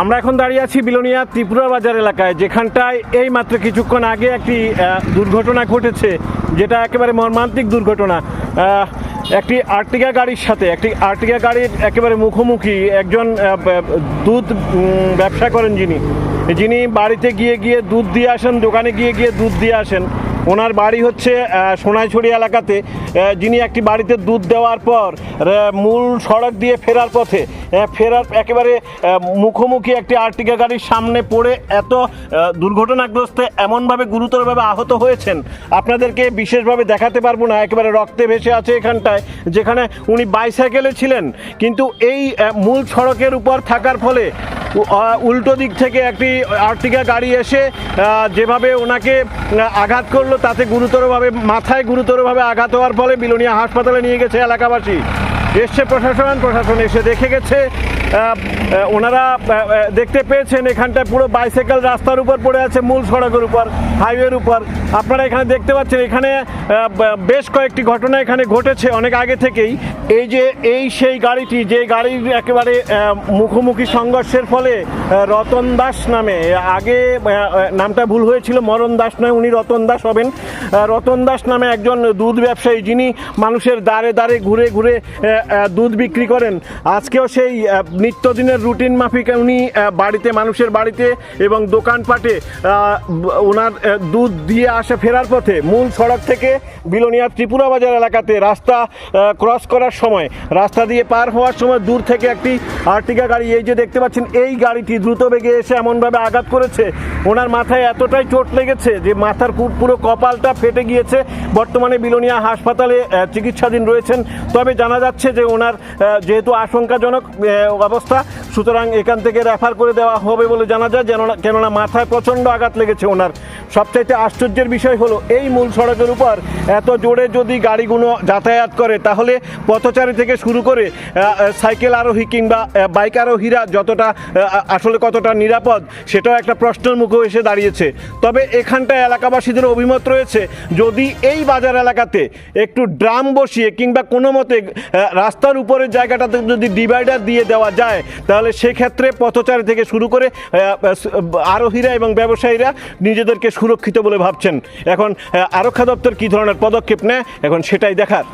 আমরা এখন দাঁড়িয়ে আছি বিলোনিয়া ত্রিপুরা বাজার এলাকায়, যেখানটায় এই মাত্র কিছুক্ষণ আগে একটি দুর্ঘটনা ঘটেছে, যেটা একেবারে মর্মান্তিক দুর্ঘটনা। একটি আর্টিকা গাড়ির সাথে, একটি আর্টিকা গাড়ির একেবারে মুখোমুখি একজন দুধ ব্যবসা করেন যিনি। যিনি বাড়িতে গিয়ে গিয়ে দুধ দিয়ে আসেন, দোকানে গিয়ে গিয়ে দুধ দিয়ে আসেন। ওনার বাড়ি হচ্ছে সোনাইছড়ি এলাকাতে। যিনি একটি বাড়িতে দুধ দেওয়ার পর মূল সড়ক দিয়ে ফেরার পথে ফেরার একেবারে মুখোমুখি একটি আর্টিকা গাড়ির সামনে পড়ে এত দুর্ঘটনাগ্রস্ত, এমনভাবে গুরুতরভাবে আহত হয়েছেন, আপনাদেরকে বিশেষভাবে দেখাতে পারব না, একেবারে রক্তে ভেসে আছে এখানটায়, যেখানে উনি বাইসাইকেলে ছিলেন। কিন্তু এই মূল সড়কের উপর থাকার ফলে উল্টো দিক থেকে একটি আর্টিকা গাড়ি এসে যেভাবে ওনাকে আঘাত করল, তাতে গুরুতরভাবে, মাথায় গুরুতরভাবে আঘাত হওয়ার ফলে বিলোনিয়া হাসপাতালে নিয়ে গেছে এলাকাবাসী। এসছে প্রশাসন প্রশাসন এসে দেখে গেছে ওনারা দেখতে পেয়েছেন এখানটায় পুরো বাইসাইকেল রাস্তার উপর পড়ে আছে, মূল সড়কের উপর হাইওয়ের উপর। আপনারা এখানে দেখতে পাচ্ছেন, এখানে বেশ কয়েকটি ঘটনা এখানে ঘটেছে অনেক আগে থেকেই। এই যে, এই সেই গাড়িটি, যে গাড়ির একেবারে মুখোমুখি সংঘর্ষের ফলে রতন দাস নামে, আগে নামটা ভুল হয়েছিল, মরণ দাস নয়, উনি রতন দাস হবেন। রতন দাস নামে একজন দুধ ব্যবসায়ী, যিনি মানুষের দ্বারে দ্বারে ঘুরে ঘুরে দুধ বিক্রি করেন। আজকেও সেই নিত্যদিনের রুটিন মাফিক উনি বাড়িতে, মানুষের বাড়িতে এবং দোকানপাটে ওনার দুধ দিয়ে আসে ফেরার পথে মূল সড়ক থেকে বিলোনিয়া ত্রিপুরা বাজার এলাকাতে রাস্তা ক্রস করার সময়, রাস্তা দিয়ে পার হওয়ার সময় দূর থেকে একটি আর্টিকা গাড়ি, এই যে দেখতে পাচ্ছেন, এই গাড়িটি দ্রুত বেগে এসে এমনভাবে আঘাত করেছে। ওনার মাথায় এতটাই চোট লেগেছে যে মাথার পুরো কপালটা ফেটে গিয়েছে। বর্তমানে বিলোনিয়া হাসপাতালে চিকিৎসাধীন রয়েছেন। তবে জানা যাচ্ছে যে ওনার যেহেতু আশঙ্কাজনক অবস্থা। সুতরাং এখান থেকে রেফার করে দেওয়া হবে বলে জানা যায় যেন কেননা মাথায় প্রচণ্ড আঘাত লেগেছে ওনার। সবচাইতে আশ্চর্যের বিষয় হলো, এই মূল সড়কের উপর এত জোরে যদি গাড়িগুলো যাতায়াত করে, তাহলে পথচারী থেকে শুরু করে সাইকেল আরোহী কিংবা বাইক আরোহীরা যতটা আসলে কতটা নিরাপদ, সেটাও একটা প্রশ্নের মুখে এসে দাঁড়িয়েছে। তবে এখানটায় এলাকাবাসীদের অভিমত রয়েছে, যদি এই বাজার এলাকাতে একটু ড্রাম বসিয়ে কিংবা কোনো মতে রাস্তার উপরের জায়গাটাতে যদি ডিভাইডার দিয়ে দেওয়া যায় তাহলে সেক্ষেত্রে পথচারী থেকে শুরু করে আরোহীরা এবং ব্যবসায়ীরা নিজেদেরকে সুরক্ষিত বলে ভাবছেন। এখন আরক্ষা দপ্তর কী ধরনের পদক্ষেপ নেয়? এখন সেটাই দেখার।